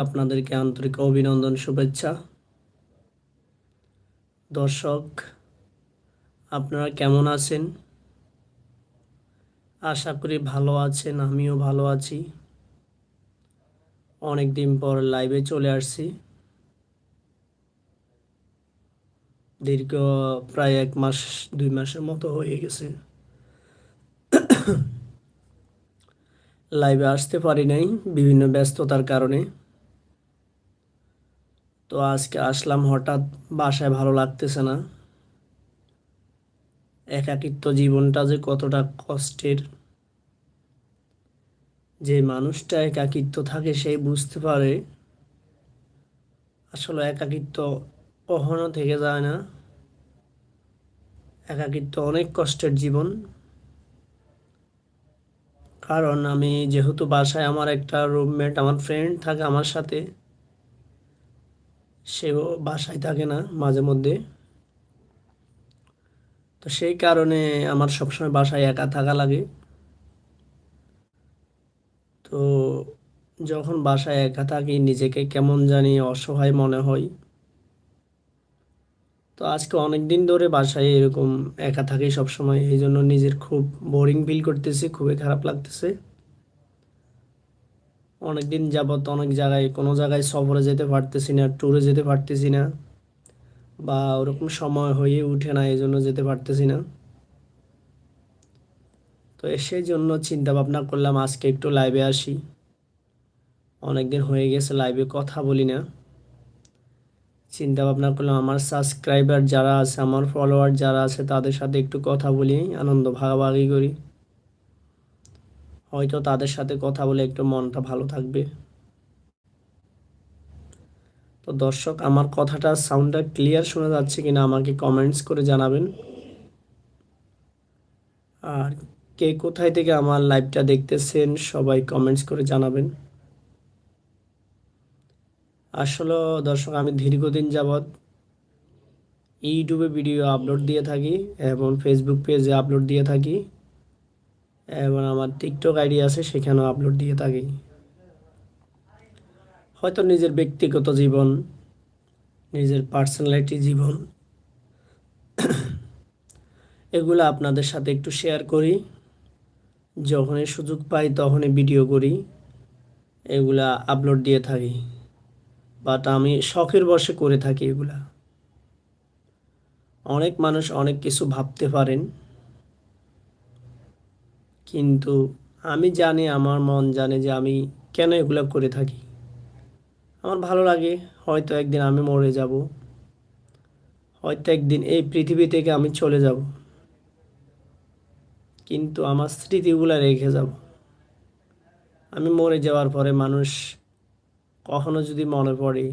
আপনাদেরকে আন্তরিক অভিনন্দন, শুভেচ্ছা। দর্শক, আপনারা কেমন আছেন? আশা করি ভালো আছেন, আমিও ভালো আছি। অনেক দিন পর লাইভে চলে আসছি। দীর্ঘ প্রায় এক মাস, দুই মাসের মতো হয়ে গেছে। লাইভে আসতে পারি নাই, বিভিন্ন ব্যস্ততার কারণে। তো আজকে আসলাম হঠাৎ বাসায় ভালো লাগতেছে না। একাকিত্ব জীবনটা যে কতটা কষ্টের। যে মানুষটা একাকিত্ব থাকে সেই বুঝতে পারে। আসলে একাকিত্ব কখনো থেকে যায় না। একাকিত্ব অনেক কষ্টের জীবন। কারণ আমি যেহেতু বাসায় আমার একটা রুমমেট আমার ফ্রেন্ড থাকে আমার সাথে। সেও বাসায় থাকে না মাঝে মধ্যে। তো সেই কারণে আমার সবসময় বাসায় একা থাকা লাগে। তো যখন বাসায় একা থাকি, নিজেকে কেমন জানি অসহায় মনে হয়। তো আজকে অনেক দিন ধরে বাসায় এরকম একা থাকি সবসময় এই জন্য নিজের খুব বোরিং ফিল করতেছি, খুবই খারাপ লাগতেছে। অনেক দিন যাবত অনেক জায়গায়, কোনো জায়গায় সফরে যেতে পারতেছি না ট্যুরে যেতে পারতেছি না, বা ওরকম সময় হয়ে উঠে না এই জন্য যেতে পারতেছি না। তো সেই জন্য চিন্তা ভাবনা করলাম আজকে একটু লাইভে আসি। অনেকদিন হয়ে গেছে লাইভে কথা বলি না। চিন্তা ভাবনা করলাম আমার সাবস্ক্রাইবার যারা আছে, আমার ফলোয়ার যারা আছে, তাদের সাথে একটু কথা বলি, আনন্দ ভাগাভাগি করি। হয়তো তাদের সাথে কথা বলে একটু মনটা ভালো থাকবে। তো দর্শক, আমার কথাটা সাউন্ডটা ক্লিয়ার শোনা যাচ্ছে কিনা আমাকে কমেন্টস করে জানাবেন। আর কে কোথায় থেকে আমার লাইভটা দেখতেছেন, সবাই কমেন্টস করে জানাবেন। আসলে দর্শক, আমি দীর্ঘদিন যাবৎ ইউটিউবে ভিডিও আপলোড দিয়ে থাকি এবং ফেসবুক পেজে আপলোড দিয়ে থাকি। এবং আমার টিকটক আইডি আছে, সেখানেও আপলোড দিয়ে থাকি। হয়তো নিজের ব্যক্তিগত জীবন, নিজের পার্সোনালিটি জীবন, এগুলো আপনাদের সাথে একটু শেয়ার করি। যখনই সুযোগ পাই তখনই ভিডিও করি, এগুলা আপলোড দিয়ে থাকি। বাট আমি শখের বসে করে থাকি এগুলা। অনেক মানুষ অনেক কিছু ভাবতে পারেন। কিন্তু আমি জানি, আমার মন জানে যে আমি কেন এগুলো করে থাকি। আমার ভালো লাগে, হয়তো একদিন আমি মরে যাব। হয়তো একদিন এই পৃথিবী থেকে আমি চলে যাব। কিন্তু আমার স্মৃতিগুলো রেখে যাব। আমি মরে যাওয়ার পরে মানুষ কখনো যদি মনে পড়ে,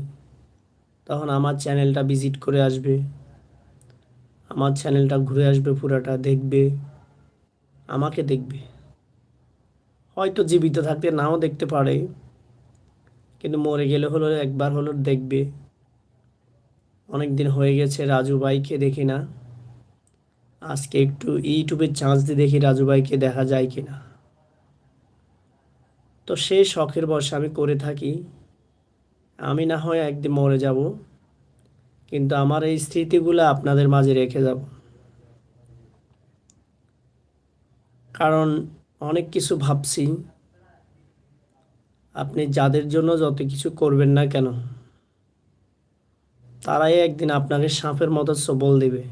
তখন আমার চ্যানেলটা ভিজিট করে আসবে। আমার চ্যানেলটা ঘুরে আসবে, পুরাটা দেখবে। আমাকে দেখবে। হয়তো জীবিত থাকতে নাও দেখতে পারে, কিন্তু মরে গেলে হলো একবার হলো দেখবে। অনেক দিন হয়ে গেছে রাজু ভাইকে দেখি না। আজকে একটু ইউটিউবের চান্স দিয়ে দেখি রাজু ভাইকে দেখা যায় কি না তো সেই শখের বসে আমি করে থাকি। আমি না হয় একদিন মরে যাব, কিন্তু আমার এই স্মৃতিগুলো আপনাদের মাঝে রেখে যাব। কারণ অনেক কিছু ভাবছি। আপনি যাদের জন্য যত কিছু করবেন না কেন, তারাই একদিন আপনাকে সাপের মতো সবল দেবে।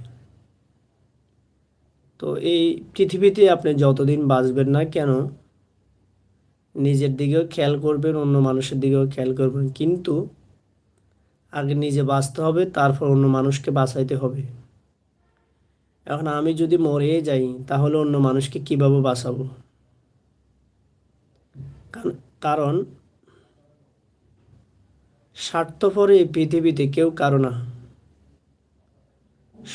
তো এই পৃথিবীতে আপনি যতদিন বাঁচবেন না কেন, নিজের দিকেও খেয়াল করবেন, অন্য মানুষের দিকেও খেয়াল করবেন। কিন্তু আগে নিজে বাঁচতে হবে, তারপর অন্য মানুষকে বাঁচাইতে হবে। এখন আমি যদি মরে যাই, তাহলে অন্য মানুষকে কীভাবে বাঁচাবো? কারণ স্বার্থপর এই পৃথিবীতে কেউ কারও না।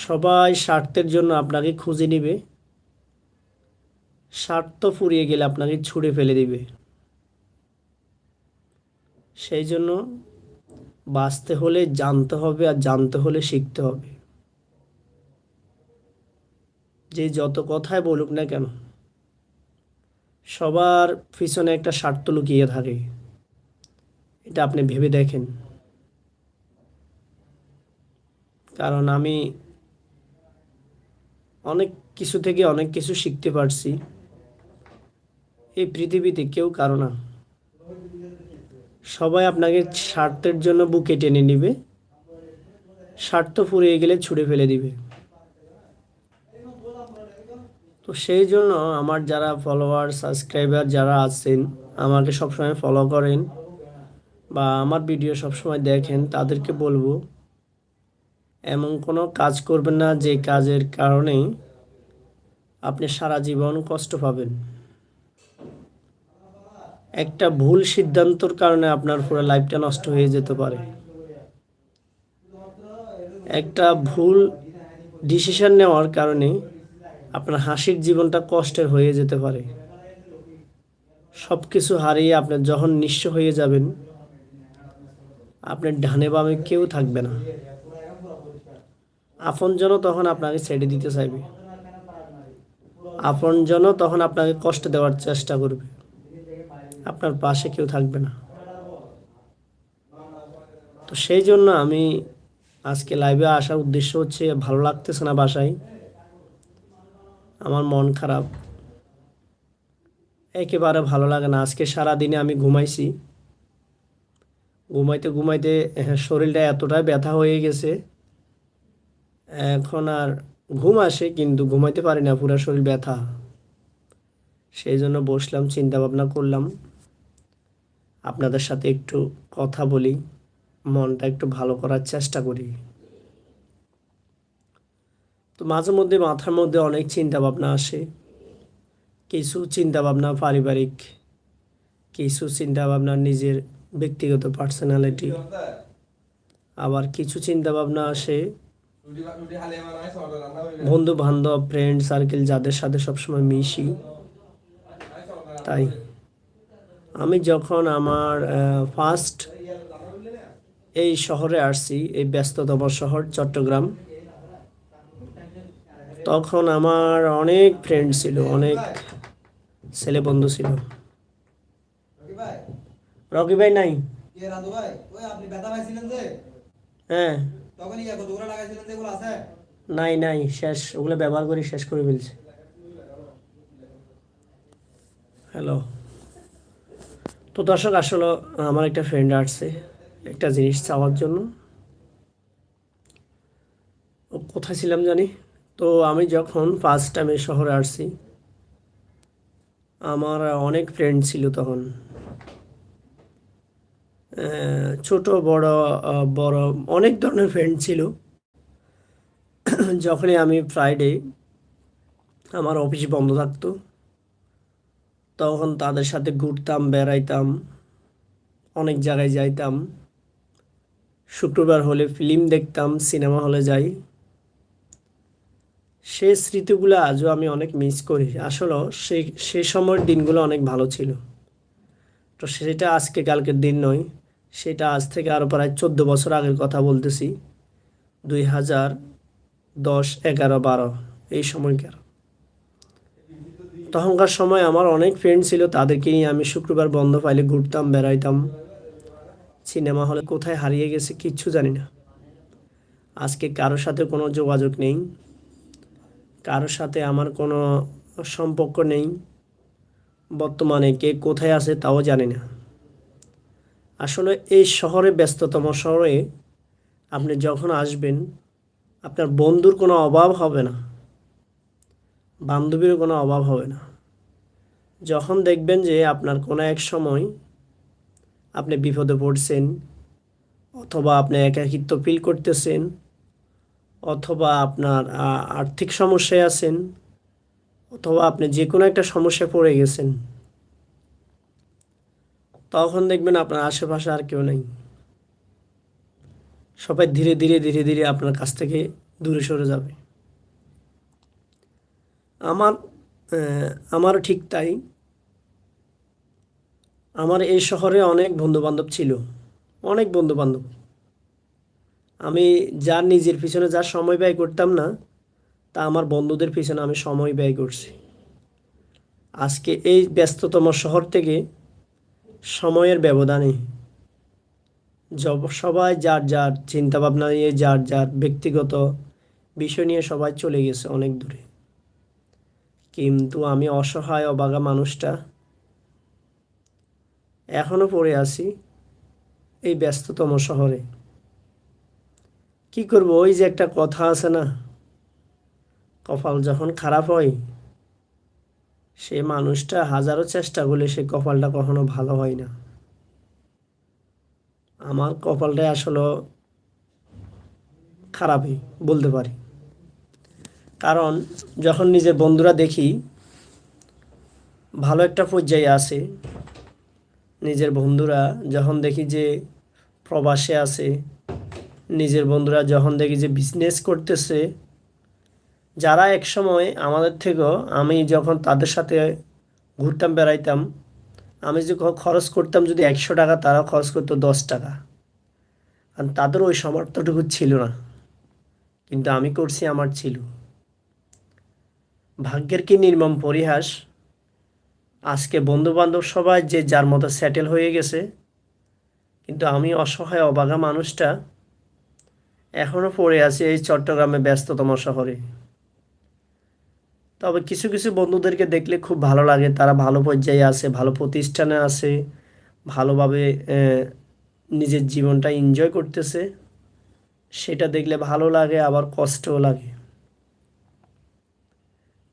সবাই স্বার্থের জন্য আপনাকে খুঁজে নিবে। স্বার্থ ফুরিয়ে গেলে আপনাকে ছুঁড়ে ফেলে দিবে। সেই জন্য বাঁচতে হলে জানতে হবে আর জানতে হলে শিখতে হবে। যে যত কথাই বলুক না কেন, সবার পিছনে একটা স্বার্থ লুকিয়ে থাকে। এটা আপনি ভেবে দেখেন। কারণ আমি অনেক কিছু থেকে অনেক কিছু শিখতে পারছি। এই পৃথিবীতে কেউ কারও না। সবাই আপনাকে স্বার্থের জন্য বুকে টেনে নিবে। স্বার্থ ফুরিয়ে গেলে ছুঁড়ে ফেলে দিবে। তো সেই জন্য আমার যারা ফলোয়ার সাবস্ক্রাইবার যারা আছেন, আমাকে সবসময় ফলো করেন বা আমার ভিডিও সবসময় দেখেন, তাদেরকে বলব, এমন কোনো কাজ করবেন না যে কাজের কারণে আপনি সারা জীবন কষ্ট পাবেন। একটা ভুল সিদ্ধান্তর কারণে আপনার পুরো লাইফটা নষ্ট হয়ে যেতে পারে। একটা ভুল ডিসিশন নেওয়ার কারণে আপনার হাসির জীবনটা কষ্টের হয়ে যেতে পারে। সব কিছু হারিয়ে আপনি যখন নিঃস্ব হয়ে যাবেন, আপনার ডানে বামে কেউ থাকবে না। আপনজনও তখন আপনাকে ছেড়ে দিতে চাইবে। আপনজনও তখন আপনাকে কষ্ট দেওয়ার চেষ্টা করবে। আপনার পাশে কেউ থাকবে না। তো সেই জন্য আমি আজকে লাইভে আসার উদ্দেশ্য হচ্ছে, ভালো লাগতেছে না বাসায় আমার মন খারাপ। একেবারে ভালো লাগে না। আজকে সারা দিনে আমি ঘুমাইছি। ঘুমাইতে ঘুমাইতে হ্যাঁ, শরীরটা এতটাই ব্যথা হয়ে গেছে। এখন আর ঘুম আসে কিন্তু ঘুমাইতে পারি না। পুরো শরীর ব্যথা। সেই জন্য বসলাম চিন্তা ভাবনা করলাম। আপনাদের সাথে একটু কথা বলি। মনটা একটু ভালো করার চেষ্টা করি। তো মাঝে মধ্যে মাথার মধ্যে অনেক চিন্তা ভাবনা আসে। কিছু চিন্তা ভাবনা পারিবারিক, কিছু চিন্তা ভাবনা নিজের ব্যক্তিগত পার্সোনালিটি। আবার কিছু চিন্তা ভাবনা আসে। বন্ধু বান্ধব ফ্রেন্ড সার্কেল যাদের সাথে সবসময় মিশি। তাই আমি যখন আমার ফার্স্ট এই শহরে আসছি, এই ব্যস্ততম শহর চট্টগ্রাম। তখন আমার অনেক ফ্রেন্ড ছিল অনেক ছেলে বন্ধু ছিল। রকি ভাই? নাই? হ্যাঁ। নাই নাই শেষ ওগুলো ব্যবহার করে শেষ করে ফেলছে। হ্যালো তো দর্শক আসলে আমার একটা ফ্রেন্ড আসছে একটা জিনিস চাওয়ার জন্য। ও কোথায় ছিলাম জানি? তো আমি যখন ফার্স্ট টাইম শহরে আসছি, আমার অনেক ফ্রেন্ড ছিল তখন। ছোট, বড় বড় অনেক ধরনের ফ্রেন্ড ছিল। যখনই আমি ফ্রাইডে আমার অফিস বন্ধ থাকতো, তখন তাদের সাথে ঘুরতাম, বেড়াইতাম, অনেক জায়গায় যাইতাম। শুক্রবার হলে ফিল্ম দেখতাম সিনেমা হলে যাই। সে স্মৃতিগুলো আজও আমি অনেক মিস করি। আসলে সেই সে সময়ের দিনগুলো অনেক ভালো ছিল। তো সেটা আজকে কালকের দিন নয়, সেটা আজ থেকে আরও প্রায় চোদ্দ বছর আগের কথা বলতেছি। দুই হাজার দশ, এগারো, বারো, এই সময়কার। তখনকার সময় আমার অনেক ফ্রেন্ড ছিল, তাদেরকে নিয়ে আমি শুক্রবার বন্ধ পাইলে ঘুরতাম, বেড়াইতাম। সিনেমা হলে কোথায় হারিয়ে গেছে কিচ্ছু জানি না। আজকে কারোর সাথে কোনো যোগাযোগ নেই। কারোর সাথে আমার কোনো সম্পর্ক নেই। বর্তমানে কে কোথায় আছে তাও জানি না। আসলে এই শহরে, ব্যস্ততম শহরে আপনি যখন আসবেন, আপনার বন্ধুর কোনো অভাব হবে না। বান্ধবীর কোনো অভাব হবে না। যখন দেখবেন যে আপনার কোনো এক সময় আপনি বিপদে পড়ছেন, অথবা আপনি একাকিত্ব ফিল করতেছেন অথবা আপনার আর্থিক সমস্যায় আছেন, অথবা আপনি যে কোনো একটা সমস্যায় পড়ে গেছেন, তখন দেখবেন আপনার আশেপাশে আর কেউ নেই। সবাই ধীরে ধীরে ধীরে ধীরে আপনার কাছ থেকে দূরে সরে যাবে। আমার আমারও ঠিক তাই। আমার এই শহরে অনেক বন্ধু বান্ধব ছিল। অনেক বন্ধু বান্ধব আমি যার নিজের পিছনে যার সময় ব্যয় করতাম না, তা আমার বন্ধুদের পিছনে আমি সময় ব্যয় করছি। আজকে এই ব্যস্ততম শহর থেকে সময়ের ব্যবধানে সবাই যার যার চিন্তাভাবনা নিয়ে যার যার ব্যক্তিগত বিষয় নিয়ে সবাই চলে গেছে অনেক দূরে। কিন্তু আমি অসহায়, অবাগা মানুষটা এখনও পড়ে আছি এই ব্যস্ততম শহরে। কি করব? ওই যে একটা কথা আছে না, কপাল যখন খারাপ হয়, সে মানুষটা হাজারো চেষ্টা করলে সে কপালটা কখনো ভালো হয় না। আমার কপালটাই আসলে খারাপই বলতে পারি। কারণ যখন নিজের বন্ধুরা দেখি, ভালো একটা পর্যায়ে আছে, নিজের বন্ধুরা যখন দেখি যে প্রবাসে আছে নিজের বন্ধুরা যখন দেখি যে বিজনেস করতেছে, যারা এক সময় আমাদের থেকেও আমি যখন তাদের সাথে ঘুরতাম, বেড়াইতাম, আমি যে খরচ করতাম যদি একশো টাকা তারা খরচ করতো দশ টাকা। আর তাদের ওই সামর্থ্যটুকু ছিল না। কিন্তু আমি করছি, আমার ছিল। ভাগ্যের কি নির্মম পরিহাস? আজকে বন্ধু বান্ধব সবাই যে যার মতো সেটেল হয়ে গেছে, কিন্তু আমি অসহায়, অবাগা মানুষটা এখনও পড়ে আছি এই চট্টগ্রামে ব্যস্ততম শহরে। তবে কিছু কিছু বন্ধুদেরকে দেখলে খুব ভালো লাগে। তারা ভালো পর্যায়ে আছে, ভালো প্রতিষ্ঠানে আছে, ভালোভাবে নিজের জীবনটা এনজয় করতেছে। সেটা দেখলে ভালো লাগে, আবার কষ্টও লাগে।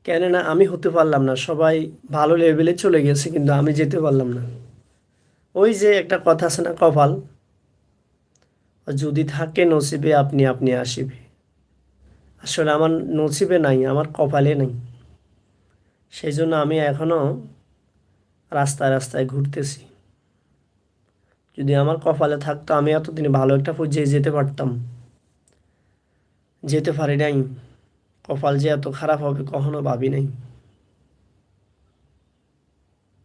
কেননা আমি হতে পারলাম না, সবাই ভালো লেভেলে চলে গেছে, কিন্তু আমি যেতে পারলাম না। ওই যে একটা কথা আছে না কপাল যদি থাকে নসিবে আপনি আপনি আসিবে। আসলে আমার নসিবে নাই, আমার কপালে নাই। সেই জন্য আমি এখনও রাস্তায় রাস্তায় ঘুরতেছি। যদি আমার কপালে থাকতো আমি এতদিনে ভালো একটা পর্যায়ে যেতে পারতাম। যেতে পারি নাই। কপাল যে এত খারাপ হবে কখনো ভাবি নাই।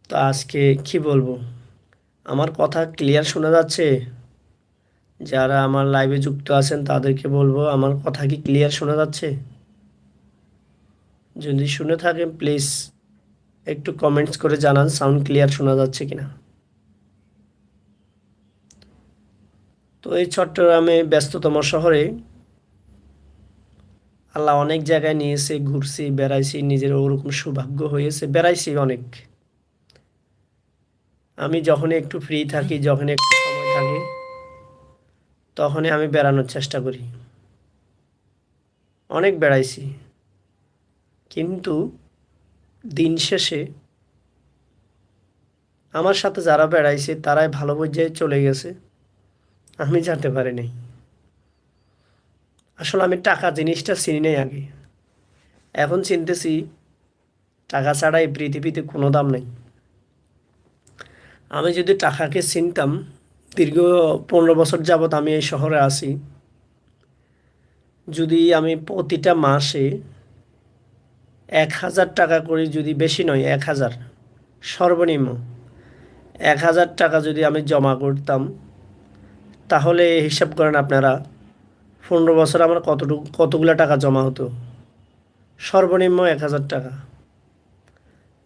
তো আজকে কি বলব? আমার কথা ক্লিয়ার শোনা যাচ্ছে? যারা আমার লাইভে যুক্ত আছেন, তাদেরকে বলব, আমার কথা কি ক্লিয়ার শোনা যাচ্ছে? যদি শুনে থাকেন প্লিজ একটু কমেন্টস করে জানান সাউন্ড ক্লিয়ার শোনা যাচ্ছে কিনা। তো এই চট্টগ্রামে ব্যস্ততম শহরে আল্লাহ অনেক জায়গায় নিয়েছে, ঘুরছি, বেড়াইছি, নিজের ওরকম সৌভাগ্য হয়েছে, বেড়াইছি অনেক। আমি যখনই একটু ফ্রি থাকি যখন একটু তখনই আমি বেড়ানোর চেষ্টা করি। অনেক বেড়াইছি। কিন্তু দিন শেষে আমার সাথে যারা বেড়াইছে তারাই ভালো পর্যায়ে চলে গেছে। আমি জানতে পারি নাই আসলে আমি টাকা জিনিসটা চিনি নাই আগে। এখন চিনতেছি টাকা ছাড়া এই পৃথিবীতে কোনো দাম নেই। আমি যদি টাকাকে চিনতাম দীর্ঘ পনেরো বছর যাবৎ আমি এই শহরে আছি। যদি আমি প্রতিটা মাসে এক হাজার টাকা করে যদি বেশি নয়, এক হাজার, সর্বনিম্ন এক হাজার টাকা যদি আমি জমা করতাম, তাহলে হিসাব করেন আপনারা, পনেরো বছর আমার কতটুকু, কতগুলো টাকা জমা হতো? সর্বনিম্ন এক হাজার টাকা।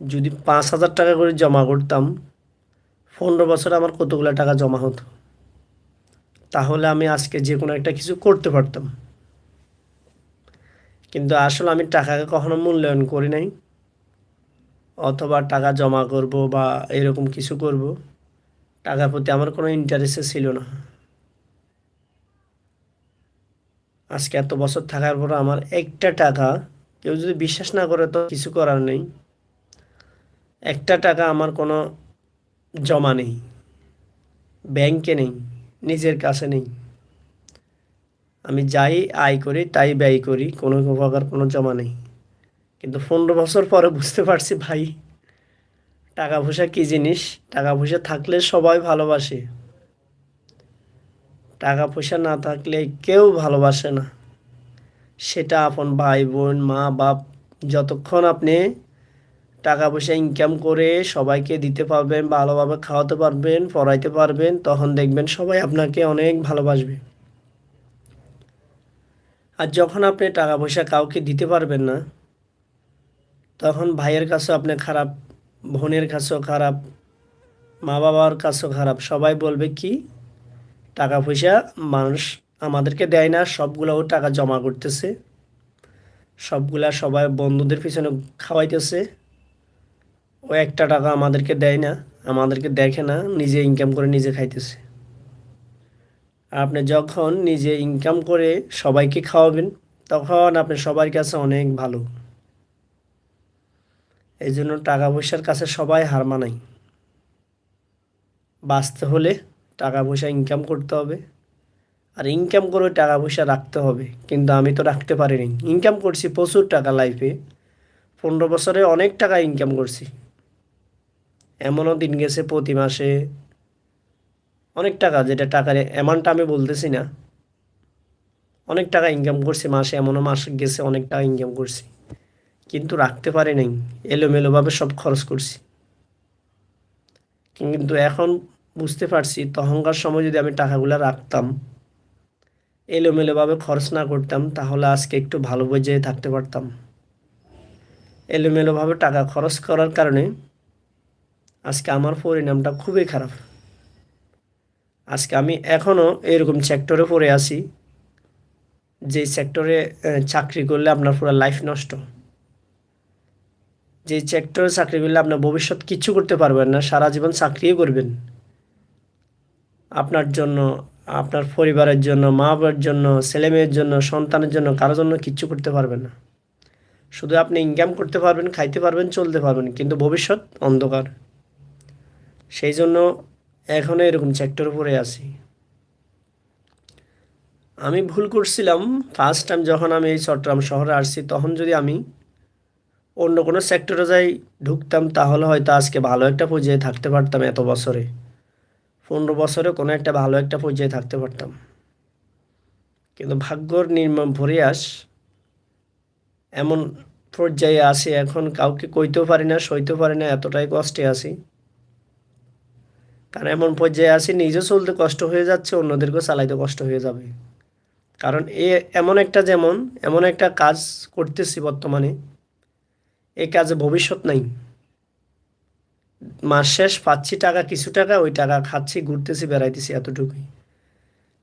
যদি পাঁচ হাজার টাকা করে জমা করতাম পনেরো বছর আমার কতগুলো টাকা জমা হতো? তাহলে আমি আজকে যে কোনো একটা কিছু করতে পারতাম। কিন্তু আসলে আমি টাকাকে কখনো মূল্যায়ন করি নাই। অথবা টাকা জমা করব বা এরকম কিছু করব, টাকার প্রতি আমার কোনো ইন্টারেস্টে ছিল না। আজকে এত বছর থাকার পর আমার একটা টাকা, কেউ যদি বিশ্বাস না করে তো কিছু করার নেই। একটা টাকা আমার কোনো জমা নেই, ব্যাংকে নেই, নিজের কাছে নেই। আমি যাই আয় করি, তাই ব্যয় করি, কোনো প্রকার কোনো জমা নেই। কিন্তু পনেরো বছর পরে বুঝতে পারছি ভাই, টাকা পয়সা কী জিনিস? টাকা পয়সা থাকলে সবাই ভালোবাসে। টাকা পয়সা না থাকলে কেউ ভালোবাসে না। সেটা আপন ভাই, বোন, মা, বাপ, যতক্ষণ আপনি টাকা পয়সা ইনকাম করে সবাইকে দিতে পারবেন, ভালোভাবে খাওয়াতে পারবেন, পড়াইতে পারবেন, তখন দেখবেন সবাই আপনাকে অনেক ভালোবাসবে। আর যখন আপনি টাকা পয়সা কাউকে দিতে পারবেন না, তখন ভাইয়ের কাছেও আপনি খারাপ, বোনের কাছেও খারাপ মা বাবার কাছেও খারাপ, সবাই বলবে কি টাকা পয়সা মানুষ আমাদেরকে দেয় না সবগুলোও টাকা জমা করতেছে, সবগুলা সবাই বন্ধুদের পিছনে খাওয়াইতেছে। ও একটা টাকা আমাদেরকে দেয় না, আমাদেরকে দেখে না, নিজে ইনকাম করে নিজে খাইতেছে। আপনি যখন নিজে ইনকাম করে সবাইকে খাওয়াবেন, তখন আপনি সবার কাছে অনেক ভালো। এই জন্য টাকা পয়সার কাছে সবাই হার মানায়। বাঁচতে হলে টাকা পয়সা ইনকাম করতে হবে। আর ইনকাম করে টাকা পয়সা রাখতে হবে, কিন্তু আমি তো রাখতে পারিনি। ইনকাম করছি প্রচুর টাকা লাইফে পনেরো বছরে অনেক টাকা ইনকাম করছি। এমনও দিন গেছে প্রতি মাসে অনেক টাকা যেটা টাকার অ্যামাউন্টটা আমি বলতেছি না। অনেক টাকা ইনকাম করছি, মাসে এমনও মাস গেছে অনেক টাকা ইনকাম করছি। কিন্তু রাখতে পারি নাই, এলোমেলোভাবে সব খরচ করছি। কিন্তু এখন বুঝতে পারছি, তখনকার সময় যদি আমি টাকাগুলো রাখতাম, এলোমেলোভাবে খরচ না করতাম, তাহলে আজকে একটু ভালো পর্যায়ে থাকতে পারতাম। এলোমেলোভাবে টাকা খরচ করার কারণে আজকে আমার পরিণামটা খুবই খারাপ। আজকে আমি এখনও এরকম সেক্টরে পড়ে আছি, যে সেক্টরে চাকরি করলে আপনার পুরো লাইফ নষ্ট। যে সেক্টরে চাকরি করলে আপনার ভবিষ্যৎ কিচ্ছু করতে পারবেন না, সারা জীবন চাকরিই করবেন। আপনার জন্য, আপনার পরিবারের জন্য মা বাবার জন্য ছেলে মেয়ের জন্য, সন্তানের জন্য কারোর জন্য কিচ্ছু করতে পারবেন না। শুধু আপনি ইনকাম করতে পারবেন, খাইতে পারবেন, চলতে পারবেন, কিন্তু ভবিষ্যৎ অন্ধকার। সেই জন্য এখনও এরকম সেক্টর পড়ে আছি। আমি ভুল করছিলাম। ফার্স্ট টাইম যখন আমি এই চট্টগ্রাম শহরে আসছি, তখন যদি আমি অন্য কোনো সেক্টরে যাই, ঢুকতাম, তাহলে হয়তো আজকে ভালো একটা পর্যায়ে থাকতে পারতাম এত বছরে। পনেরো বছরে কোনো একটা ভালো একটা পর্যায়ে থাকতে পারতাম। কিন্তু ভাগ্যর নির্মম পরিয়াস এমন পর্যায়ে আসি এখন কাউকে কইতেও পারি না, সইতেও পারি না, এতটাই কষ্টে আছি। কারণ এমন পর্যায়ে আসি নিজে চলতে কষ্ট হয়ে যাচ্ছে, অন্যদেরকেও চালাইতে কষ্ট হয়ে যাবে। কারণ এ, এমন একটা যেমন, এমন একটা কাজ করতেছি বর্তমানে এই কাজে ভবিষ্যৎ নাই। মাস শেষ পাচ্ছি টাকা, কিছু টাকা, ওই টাকা খাচ্ছি, ঘুরতেছি, বেড়াইতেছি এতটুকুই।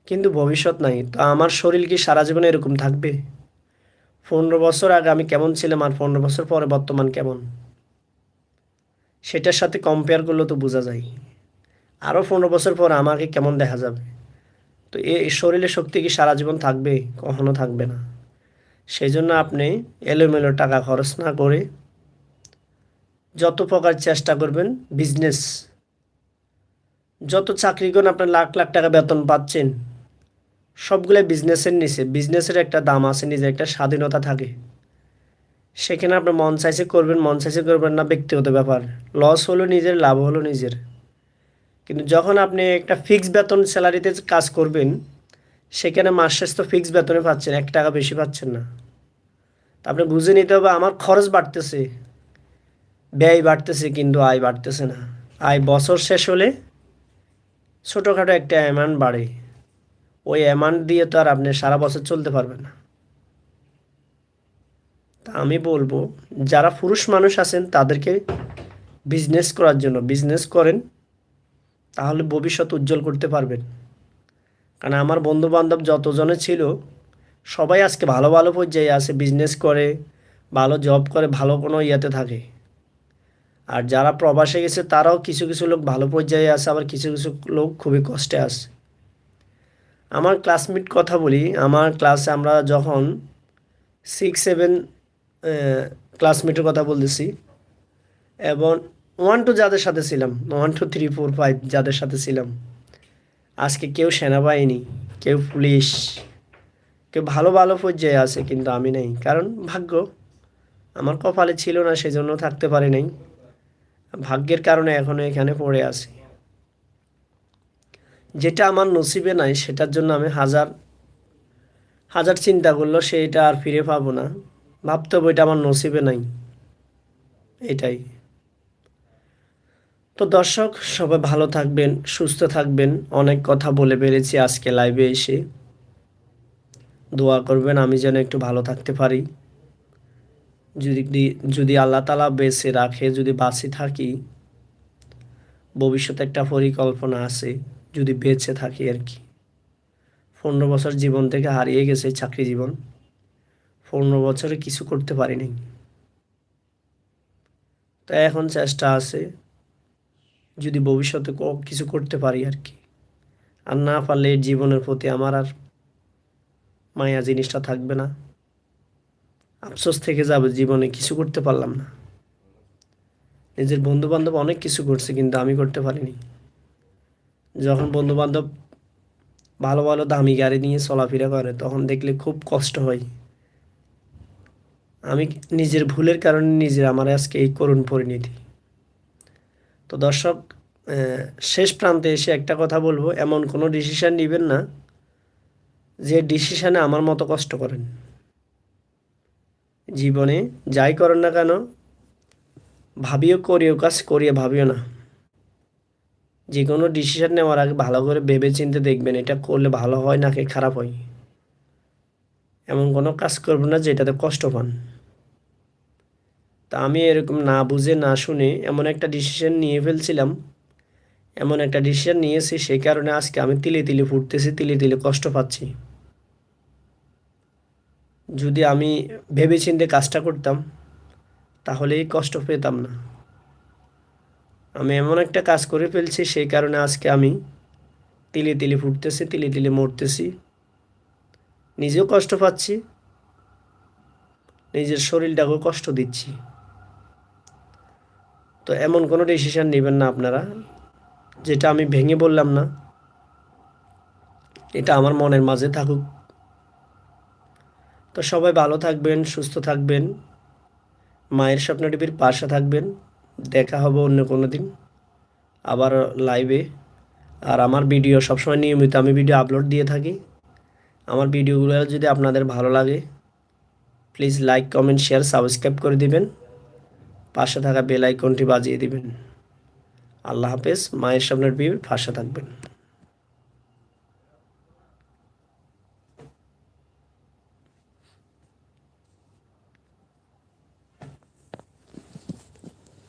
কিন্তু ভবিষ্যৎ নাই, তো আমার শরীর কি সারা জীবনে এরকম থাকবে? পনেরো বছর আগে আমি কেমন ছিলাম, আর পনেরো বছর পরে বর্তমান কেমন? সেটার সাথে কম্পেয়ার করলে তো বোঝা যায়। আরও পনেরো বছর পর আমাকে কেমন দেখা যাবে? তো এই শরীরের শক্তি কি সারা জীবন থাকবে? কখনো থাকবে না। সেই জন্য আপনি এলোমেলো টাকা খরচ না করে যত প্রকার চেষ্টা করবেন বিজনেস যত চাকরি করেন আপনার লাখ লাখ টাকা বেতন পাচ্ছেন সবগুলো বিজনেসের নিচে। বিজনেসের একটা দাম আছে, নিজের একটা স্বাধীনতা থাকে। সেখানে আপনি মন চাইছে করবেন, মন চাইছে করবেন না, ব্যক্তিগত ব্যাপার। লস হলো নিজের, লাভ হলো নিজের। কিন্তু যখন আপনি একটা ফিক্সড বেতন স্যালারিতে কাজ করবেন, সেখানে মাস শেষ তো ফিক্সড বেতনে পাচ্ছেন, এক টাকা বেশি পাচ্ছেন না। তা আপনি বুঝে নিতে হবে, আমার খরচ বাড়তেছে। ব্যয় বাড়তেছে, কিন্তু আয় বাড়তেছে না। আয় বছর শেষ হলে ছোটোখাটো একটা অ্যামাউন্ট বাড়ে। ওই অ্যামাউন্ট দিয়ে তো আর আপনি সারা বছর চলতে পারবেন না। তা আমি বলব, যারা পুরুষ মানুষ আছেন, তাদেরকে বিজনেস করার জন্য বিজনেস করেন। তাহলে ভবিষ্যৎ উজ্জ্বল করতে পারবেন। কারণ আমার বন্ধু বান্ধব যতজনে ছিল, সবাই আজকে ভালো ভালো পর্যায়ে আছে বিজনেস করে, ভালো জব করে, ভালো কোনো ইয়েতে থাকে। আর যারা প্রবাসে গেছে, তারাও কিছু কিছু লোক ভালো পর্যায়ে আছে, আবার কিছু কিছু লোক খুবই কষ্টে আছে। আমার ক্লাসমেট কথা বলি, আমার ক্লাসে আমরা যখন সিক্স সেভেন ক্লাসমেটের কথা বলতেছি, এবং ওয়ান টু যাদের সাথে ছিলাম one two three four five যাদের সাথে ছিলাম, আজকে কেউ সেনাবাহিনী, কেউ পুলিশ, কেউ ভালো ভালো পর্যায়ে আছে কিন্তু আমি নেই। কারণ ভাগ্য আমার কপালে ছিল না, সেজন্য থাকতে পারি নাই। ভাগ্যের কারণে এখনও এখানে পড়ে আছি। যেটা আমার নসিবে নাই, সেটার জন্য আমি হাজার হাজার চিন্তা করল সেটা আর ফিরে পাবো না। ভাবতে হবে এটা আমার নসিবে নাই। এটাই। তো দর্শক, সবাই ভালো থাকবেন, সুস্থ থাকবেন। অনেক কথা বলে পেরেছি আজকে লাইভে এসে। দোয়া করবেন আমি যেন একটু ভালো থাকতে পারি। যদি যদি আল্লাহ তালা বেঁচে রাখে, যদি বাঁচে থাকি, ভবিষ্যতে একটা পরিকল্পনা আছে, যদি বেঁচে থাকি আর কি। পনেরো বছর জীবন থেকে হারিয়ে গেছে চাকরি জীবন। পনেরো বছরে কিছু করতে পারিনি। তো এখন চেষ্টা আছে যদি ভবিষ্যতে কিছু করতে পারি আর কি। আর না পারলে জীবনের প্রতি আমার আর মায়া জিনিসটা থাকবে না। আফসোস থেকে যাবে, জীবনে কিছু করতে পারলাম না। নিজের বন্ধু বান্ধব অনেক কিছু করছে, কিন্তু আমি করতে পারিনি। যখন বন্ধু বান্ধব ভালো ভালো দামি গাড়ি নিয়ে চলাফেরা করে, তখন দেখলে খুব কষ্ট হয়। আমি নিজের ভুলের কারণে নিজের, আমার আজকে এই করুণ পরিণতি। তো দর্শক শেষ প্রান্তে এসে একটা কথা বলব, এমন কোনো ডিসিশান নেবেন না যে ডিসিশানে আমার মতো কষ্ট করেন। জীবনে যাই করেন না কেন, ভাবিও করিও কাজ করিয়ে ভাবিও না। যে কোনো ডিসিশান নেওয়ার আগে ভালো করে ভেবে চিন্তে দেখবেন এটা করলে ভালো হয় নাকি খারাপ হয়। এমন কোনো কাজ করবেন না যেটাতে কষ্ট পান। তা আমি এরকম না বুঝে, না শুনে এমন একটা ডিসিশন নিয়ে ফেলছিলাম। এমন একটা ডিসিশন নিয়েছি, সেই কারণে আজকে আমি তিলে তিলে ফুটতেছি, তিলে তিলে কষ্ট পাচ্ছি। যদি আমি ভেবে চিন্তে কাজটা করতাম তাহলে এই কষ্ট পেতাম না। আমি এমন একটা কাজ করে ফেলছি, সেই কারণে আজকে আমি তিলে তিলে ফুটতেছি, তিলে তিলে মরতেছি। নিজেও কষ্ট পাচ্ছি, নিজের শরীরটাকেও কষ্ট দিচ্ছি। তো এমন কোনো ডিসিশান নেবেন না আপনারা, যেটা আমি ভেঙে বললাম না। এটা আমার মনের মাঝে থাকুক। তো সবাই ভালো থাকবেন, সুস্থ থাকবেন। মায়ের স্বপ্ন টিভির পাশে থাকবেন। দেখা হবে অন্য কোনো দিন। আবার লাইভে আর আমার ভিডিও সবসময় নিয়মিত আমি ভিডিও আপলোড দিয়ে থাকি। আমার ভিডিওগুলো যদি আপনাদের ভালো লাগে please like comment share subscribe করে দিবেন। পাশে থাকা বেল আইকনটি বাজিয়ে দিবেন। আল্লাহ হাফেজ মায়ের সামনের বিয়ে পাশে থাকবেন।